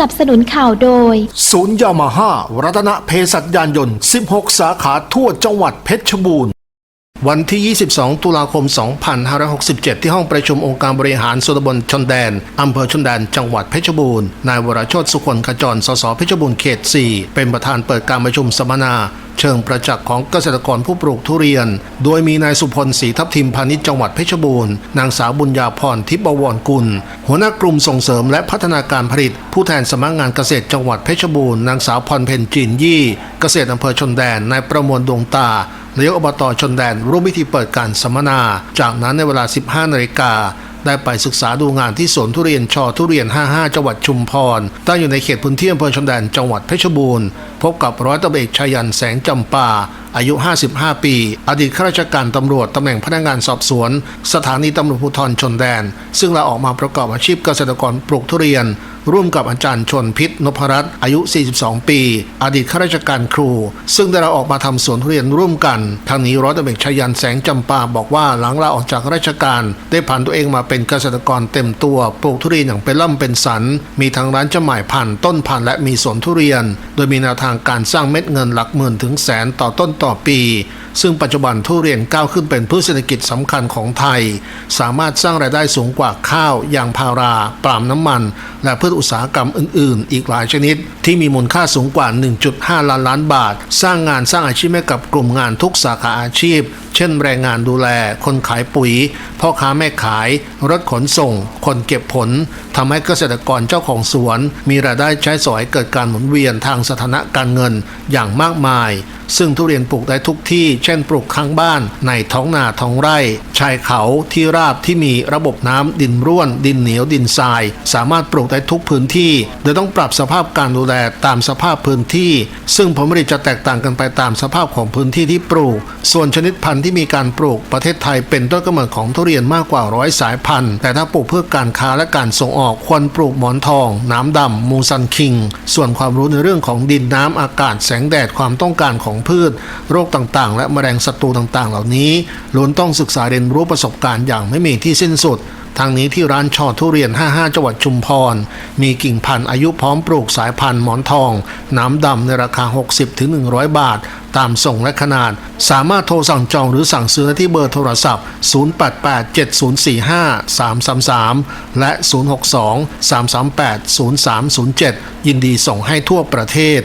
นับสนุนข่าวโดย ศูนย์ยามาฮ่ารัตนเพศัตยานยนต์ 16 สาขาทั่วจังหวัดเพชรบูรณ์วันที่ 22 ตุลาคม 2567 ที่ห้องประชุมองค์การบริหารส่วนตำบลชนแดน อำเภอชนแดน จังหวัดเพชรบูรณ์ นายวรชดสุคนขจร สส เพชรบูรณ์ เขต 4 เป็นประธานเปิดการประชุมสัมมนา เชิงประจักษ์ของเกษตรกรผู้ปลูกทุเรียน โดยมีนายสุพลศรีทับทิมพาณิชย์จังหวัดเพชรบูรณ์ นางสาวบุญญาพรทิพย์บวรกุล หัวหน้ากลุ่มส่งเสริมและพัฒนาการผลิต ผู้แทนสำนักงานเกษตรจังหวัดเพชรบูรณ์ นางสาวพรเพ็ญจีนยี่ เกษตรอำเภอชนแดน นายประมวลดวงตานายกอบตชนแดนร่วมพิธีเปิดการสัมมนา จากนั้นในเวลา 15นาฬิกา ได้ไปศึกษาดูงานที่สวนทุเรียนชอทุเรียน 55 จังหวัดชุมพร ตั้งอยู่ในเขตพื้นที่อำเภอชนแดนจังหวัดเพชรบูรณ์ พบกับร้อยตำรวจเอกชายันแสงจำปาอายุ 55 ปี อดีตข้าราชการตำรวจตำแหน่งพนักงานสอบสวน สถานีตำรวจภูธรชนแดน ซึ่งลาออกมาประกอบอาชีพเกษตรกรปลูกทุเรียน ร่วมกับอาจารย์ชนพิษนพรัตน์อายุ 42 ปี อดีตข้าราชการครู ซึ่งได้ลาออกมาทำสวนทุเรียนร่วมกันทางนี้ร้อยตำรวจชยันแสงจำปาบอกว่าหลังลาออกจากราชการได้ผ่านตัวเองมาเป็นเกษตรกรเต็มตัวปลูกทุเรียนอย่างเป็นล่ำเป็นสัน มีทั้งร้านจำหน่ายพันต้นพันและมีสวนทุเรียน โดยมีแนวทางการสร้างเม็ดเงินหลักหมื่นถึงแสนต่อต้นต่อปี ซึ่งปัจจุบันทุเรียนก้าวขึ้นเป็นพืชเศรษฐกิจสำคัญของไทย สามารถสร้างรายได้สูงกว่าข้าวยางพารา ปาล์มน้ำมัน และพืชอุตสาหกรรมอื่น ๆ อีกหลายชนิด ที่มีมูลค่าสูงกว่า 1.5 ล้านล้านบาท สร้างงานสร้างอาชีพให้กับกลุ่มงานทุกสาขาอาชีพ เช่น แรงงานดูแล คนขายปุ๋ย พ่อค้าแม่ขาย รถขนส่ง คนเก็บผลทำให้เกษตรกรเจ้าของสวน มีรายได้ใช้สอยเกิดการหมุนเวียนทางสถานะการเงินอย่างมากมาย ซึ่งทุเรียนปลูกได้ทุกที่ช่นปลูกข้างบ้าน ในท้องนาท้องไร่ ชายเขาที่ราบที่มีระบบน้ำดินร่วน ดินเหนียวดินทราย สามารถปลูกได้ทุกพื้นที่ โดยต้องปรับสภาพการดูแลตามสภาพพื้นที่ ซึ่งผลผลิตจะแตกต่างกันไปตามสภาพของพื้นที่ที่ปลูก ส่วนชนิดพันธุ์ที่มีการปลูกประเทศไทยเป็นต้นกำเนิดของทุเรียนมากกว่าร้อยสายพันธุ์ แต่ถ้าปลูกเพื่อการค้าและการส่งออกควรปลูกหมอนทอง น้ำดำมูซันคิง ส่วนความรู้ในเรื่องของดินน้ำอากาศแสงแดดความต้องการของพืช โรคต่างๆ และแมลงศัตรูต่างๆ เหล่านี้ล้วนต้องศึกษาเรียนรู้ประสบการณ์อย่างไม่มีที่สิ้นสุดทางนี้ที่ร้านชอทุเรียน 55 จังหวัดชุมพร มีกิ่งพันธุ์อายุพร้อมปลูกสายพันธุ์หมอนทอง น้ำดำในราคา 60-100 บาท ตามส่งและขนาด สามารถโทรสั่งจองหรือสั่งซื้อที่เบอร์โทรศัพท์ 0887045333 และ 062-338-0307 ยินดีส่งให้ทั่วประเทศ